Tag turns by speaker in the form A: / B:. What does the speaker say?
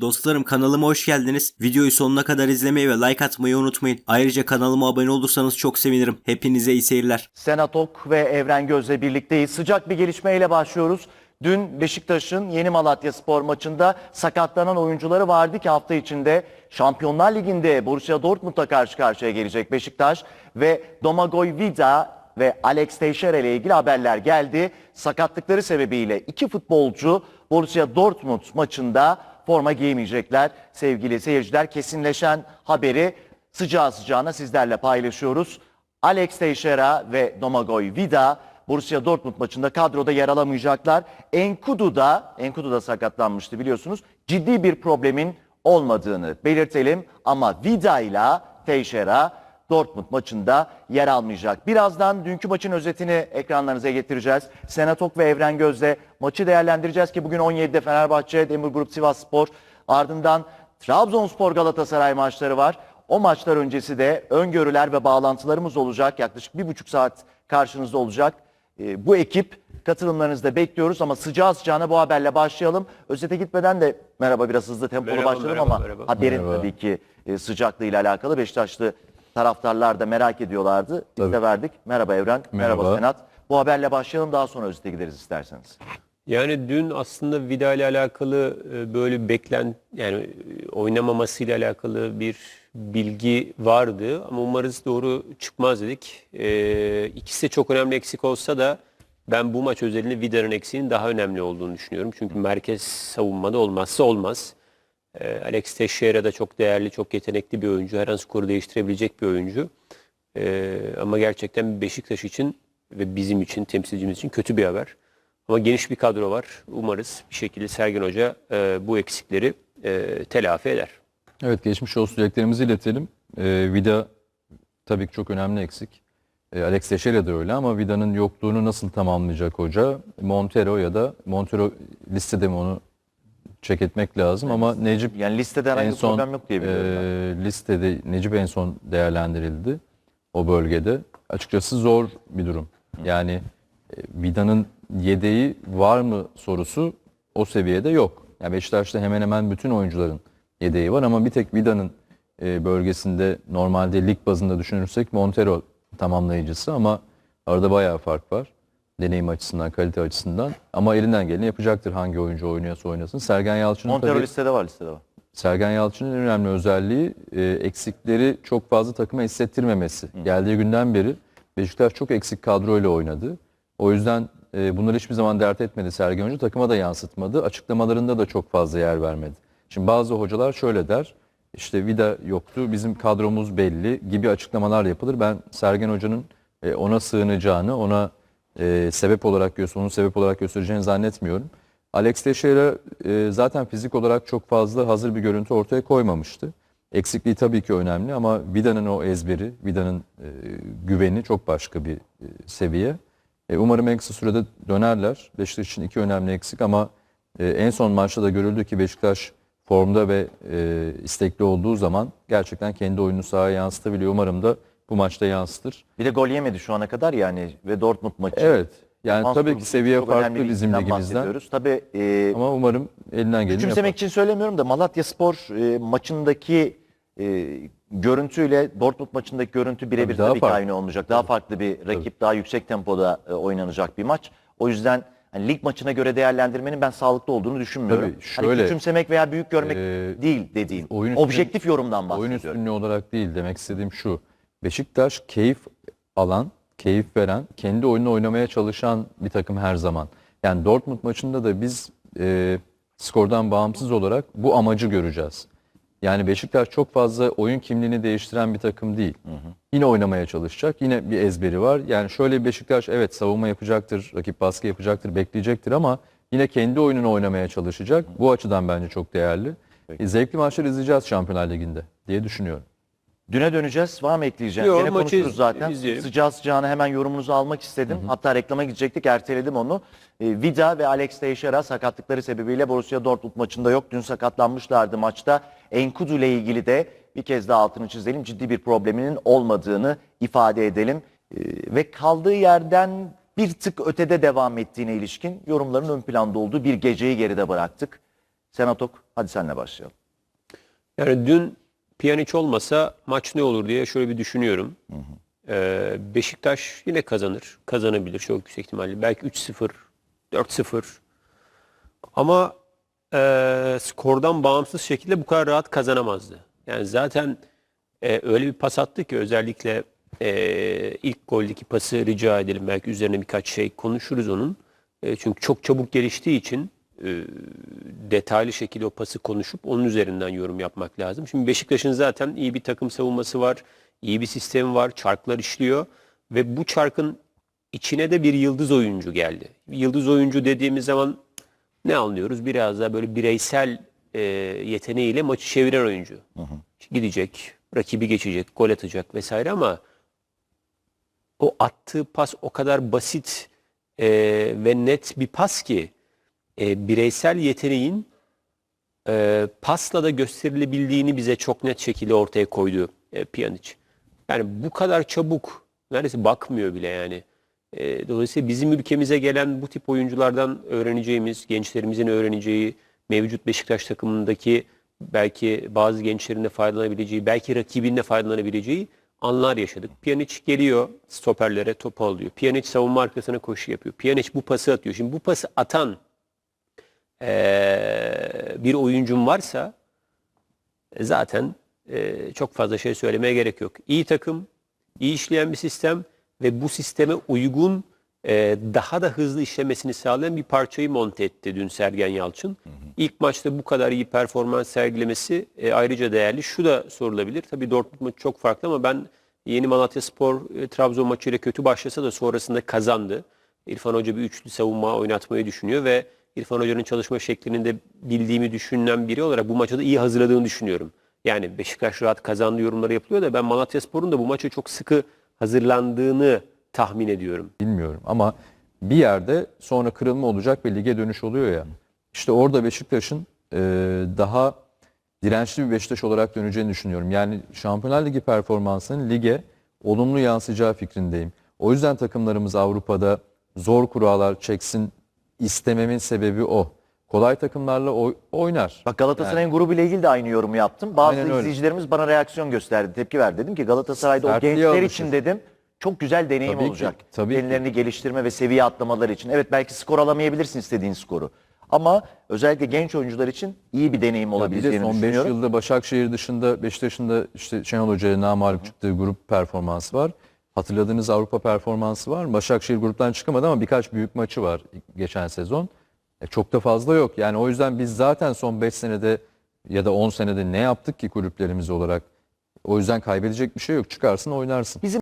A: Dostlarım kanalıma hoş geldiniz. Videoyu sonuna kadar izlemeyi ve like atmayı unutmayın. Ayrıca kanalıma abone olursanız çok sevinirim. Hepinize iyi seyirler.
B: Senatok ve Evren Göz'le birlikteyiz. Sıcak bir gelişmeyle başlıyoruz. Dün Beşiktaş'ın Yeni Malatya Spor maçında sakatlanan oyuncuları vardı ki hafta içinde Şampiyonlar Ligi'nde Borussia Dortmund'la karşı karşıya gelecek Beşiktaş ve Domagoj Vida ve Alex Teixeira ile ilgili haberler geldi. Sakatlıkları sebebiyle iki futbolcu Borussia Dortmund maçında forma giymeyecekler. Sevgili seyirciler kesinleşen haberi sıcağı sıcağına sizlerle paylaşıyoruz. Alex Teixeira ve Domagoj Vida Borussia Dortmund maçında kadroda yer alamayacaklar. Enkudu da, Enkudu da sakatlanmıştı biliyorsunuz. Ciddi bir problemin olmadığını belirtelim ama Vida ile Teixeira Dortmund maçında yer almayacak. Birazdan dünkü maçın özetini ekranlarınıza getireceğiz. Senatok ve Evren Göz'le maçı değerlendireceğiz ki bugün 17'de Fenerbahçe, Demir Grup Sivas Spor ardından Trabzonspor Galatasaray maçları var. O maçlar öncesi de öngörüler ve bağlantılarımız olacak. Yaklaşık bir buçuk saat karşınızda olacak. Ee, bu ekip katılımlarınızı da bekliyoruz ama sıcağı sıcağına bu haberle başlayalım. Özete gitmeden de merhaba biraz hızlı tempolu
C: Merhaba,
B: başladım
C: merhaba,
B: ama
C: merhaba.
B: haberin tabii ki e, sıcaklığıyla alakalı Beşiktaşlı taraftarlar da merak ediyorlardı. Biz de verdik. Merhaba Evren, merhaba,
D: Merhaba.
B: Senat. Bu haberle başlayalım daha sonra özete gideriz isterseniz.
C: Yani dün aslında Vida ile alakalı e, böyle beklen yani e, oynamamasıyla alakalı bir bilgi vardı ama umarız doğru çıkmaz dedik. E, ikisi de çok önemli eksik olsa da ben bu maç özelinde Vida'nın eksiğinin daha önemli olduğunu düşünüyorum. Çünkü merkez savunmada olmazsa olmaz. E, Alex Teixeira da çok değerli, çok yetenekli bir oyuncu. Her an skoru değiştirebilecek bir oyuncu. E, ama gerçekten Beşiktaş için ve bizim için, temsilcimiz için kötü bir haber. Ama geniş bir kadro var. Umarız bir şekilde Sergen Hoca e, bu eksikleri e, telafi eder.
D: Evet geçmiş olsun dileklerimizi iletelim. Ee, Vida tabii ki çok önemli eksik. Ee, Alex Teixeira da öyle ama Vida'nın yokluğunu nasıl tamamlayacak hoca? Montero ya da Montero listede mi onu check etmek lazım ama Necip
B: Yani listede herhangi
D: en
B: bir
D: son
B: problem yok diye biliyorum.
D: e, listede Necip en son değerlendirildi o bölgede. Açıkçası zor bir durum. Yani e, Vida'nın yedeği var mı sorusu o seviyede yok. Yani Beşiktaş'ta hemen hemen bütün oyuncuların yedeği var ama bir tek Vida'nın e, bölgesinde normalde lig bazında düşünürsek Montero tamamlayıcısı ama arada bayağı fark var. Deneyim açısından, kalite açısından. Ama elinden geleni yapacaktır hangi oyuncu oynuyorsa oynasın. Sergen Yalçın'ın
B: Montero
D: tabii-
B: listede var listede var.
D: Sergen Yalçın'ın en önemli özelliği e, eksikleri çok fazla takıma hissettirmemesi. Geldiği günden beri Beşiktaş çok eksik kadroyla oynadı. O yüzden e, bunları hiçbir zaman dert etmedi Sergen Hoca. Takıma da yansıtmadı. Açıklamalarında da çok fazla yer vermedi. Şimdi bazı hocalar şöyle der. İşte Vida yoktu, bizim kadromuz belli gibi açıklamalar yapılır. Ben Sergen Hoca'nın e, ona sığınacağını, ona e, sebep olarak onu sebep olarak göstereceğini zannetmiyorum. Alex Teixeira e, zaten fizik olarak çok fazla hazır bir görüntü ortaya koymamıştı. Eksikliği tabii ki önemli ama Vida'nın o ezberi, Vida'nın e, güveni çok başka bir e, seviye. E, umarım en kısa sürede dönerler. Beşiktaş için iki önemli eksik ama e, en son maçta da görüldü ki Beşiktaş formda ve e, istekli olduğu zaman gerçekten kendi oyununu sahaya yansıtabiliyor. Umarım da bu maçta yansıtır.
B: Bir de gol yemedi şu ana kadar yani ve Dortmund maçı.
D: Evet. Yani
B: Defans
D: tabii ki seviye farklı bizim ligimizden.
B: Tabii e,
D: Ama umarım elinden geleni yapar.
B: için söylemiyorum da Malatya Spor e, maçındaki e, görüntüyle Dortmund maçındaki görüntü birebir
D: Tabii daha
B: tabii ki
D: farklı.
B: aynı olmayacak. Daha farklı bir rakip, daha yüksek tempoda e, oynanacak bir maç. O yüzden hani lig maçına göre değerlendirmenin ben sağlıklı olduğunu düşünmüyorum.
D: Tabii,
B: Hani
D: şöyle,
B: küçümsemek veya büyük görmek
D: e,
B: değil dediğin.
D: oyun üstün-
B: Objektif yorumdan
D: Oyun
B: bahsediyorum.
D: üstünlüğü olarak değil demek istediğim şu. Beşiktaş keyif alan, keyif veren, kendi oyununu oynamaya çalışan bir takım her zaman. Yani Dortmund maçında da biz e, skordan bağımsız olarak bu amacı göreceğiz. Yani Beşiktaş çok fazla oyun kimliğini değiştiren bir takım değil. Yine oynamaya çalışacak. Yine bir ezberi var. Yani şöyle Beşiktaş evet savunma yapacaktır, rakip baskı yapacaktır, bekleyecektir ama yine kendi oyununu oynamaya çalışacak. Bu açıdan bence çok değerli. E, zevkli maçlar izleyeceğiz Şampiyonlar Ligi'nde diye düşünüyorum.
B: Düne döneceğiz. Var mı ekleyeceğim?
C: Yok,
B: Yine
C: maçı
B: konuşuruz zaten.
C: izleyelim.
B: Sıcağı sıcağına hemen yorumunuzu almak istedim. Hatta reklama gidecektik. Erteledim onu. E, Vida ve Alex Teixeira sakatlıkları sebebiyle Borussia Dortmund maçında yok. Dün sakatlanmışlardı maçta. Enkudu ile ilgili de bir kez daha altını çizelim. Ciddi bir probleminin olmadığını ifade edelim. E, ve kaldığı yerden bir tık ötede devam ettiğine ilişkin yorumların ön planda olduğu bir geceyi geride bıraktık. Senatok hadi senle başlayalım.
C: Yani dün Pjanic olmasa maç ne olur diye şöyle bir düşünüyorum. Ee, Beşiktaş yine kazanır. Kazanabilir çok yüksek ihtimalle. Belki 3-0, 4-0. Ama e, skordan bağımsız şekilde bu kadar rahat kazanamazdı. Yani zaten e, öyle bir pas attı ki özellikle e, ilk goldeki pası rica edelim. Belki üzerine birkaç şey konuşuruz onun. E, çünkü çok çabuk geliştiği için e, detaylı şekilde o pası konuşup onun üzerinden yorum yapmak lazım. Şimdi Beşiktaş'ın zaten iyi bir takım savunması var, iyi bir sistemi var, çarklar işliyor ve bu çarkın içine de bir yıldız oyuncu geldi. Yıldız oyuncu dediğimiz zaman ne anlıyoruz? Biraz daha böyle bireysel e, yeteneğiyle maçı çeviren oyuncu. Gidecek, rakibi geçecek, gol atacak vesaire ama o attığı pas o kadar basit e, ve net bir pas ki e, bireysel yeteneğin e, pasla da gösterilebildiğini bize çok net şekilde ortaya koydu e, Pjanic. Yani bu kadar çabuk neredeyse bakmıyor bile yani. E, dolayısıyla bizim ülkemize gelen bu tip oyunculardan öğreneceğimiz, gençlerimizin öğreneceği, mevcut Beşiktaş takımındaki belki bazı gençlerin de faydalanabileceği, belki rakibinin de faydalanabileceği anlar yaşadık. Pjanic geliyor stoperlere topu alıyor. Pjanic savunma arkasına koşu yapıyor. Pjanic bu pası atıyor. Şimdi bu pası atan eee, bir oyuncum varsa e, zaten e, çok fazla şey söylemeye gerek yok. İyi takım, iyi işleyen bir sistem ve bu sisteme uygun e, daha da hızlı işlemesini sağlayan bir parçayı monte etti dün Sergen Yalçın. İlk maçta bu kadar iyi performans sergilemesi e, ayrıca değerli. Şu da sorulabilir. Tabii Dortmund maçı çok farklı ama ben yeni Malatya Spor e, Trabzon maçıyla kötü başlasa da sonrasında kazandı. İrfan Hoca bir üçlü savunma oynatmayı düşünüyor ve İrfan Hoca'nın çalışma şeklinin de bildiğimi düşünen biri olarak bu maçı da iyi hazırladığını düşünüyorum. Yani Beşiktaş rahat kazandı yorumları yapılıyor da ben Malatya Spor'un da bu maça çok sıkı hazırlandığını tahmin ediyorum.
D: bilmiyorum ama bir yerde sonra kırılma olacak ve lige dönüş oluyor ya. İşte orada Beşiktaş'ın e, daha dirençli bir Beşiktaş olarak döneceğini düşünüyorum. Yani Şampiyonlar Ligi performansının lige olumlu yansıyacağı fikrindeyim. O yüzden takımlarımız Avrupa'da zor kurallar çeksin istememin sebebi o. Kolay takımlarla oy- oynar.
B: Bak Galatasaray'ın grubu ile ilgili de aynı yorumu yaptım. Bazı
D: Aynen öyle.
B: izleyicilerimiz bana reaksiyon gösterdi, tepki verdi. Dedim ki Galatasaray'da o
D: Sertliğe
B: gençler
D: alışır.
B: için dedim çok güzel deneyim
D: Tabii ki,
B: olacak.
D: tabii ki.
B: Kendilerini geliştirme ve seviye atlamaları için. Evet belki skor alamayabilirsin istediğin skoru. Ama özellikle genç oyuncular için iyi bir deneyim
D: Ya bir de
B: olabileceğini
D: son 5
B: düşünüyorum.
D: yılda Başakşehir dışında Beşiktaş'ın da işte Şenol Hoca'ya namalip çıktığı grup performansı var. Hatırladığınız Avrupa performansı var. Başakşehir gruptan çıkamadı ama birkaç büyük maçı var geçen sezon. E, çok da fazla yok. Yani o yüzden biz zaten son 5 senede ya da 10 senede ne yaptık ki kulüplerimiz olarak? O yüzden kaybedecek bir şey yok. Çıkarsın oynarsın.
B: Bizim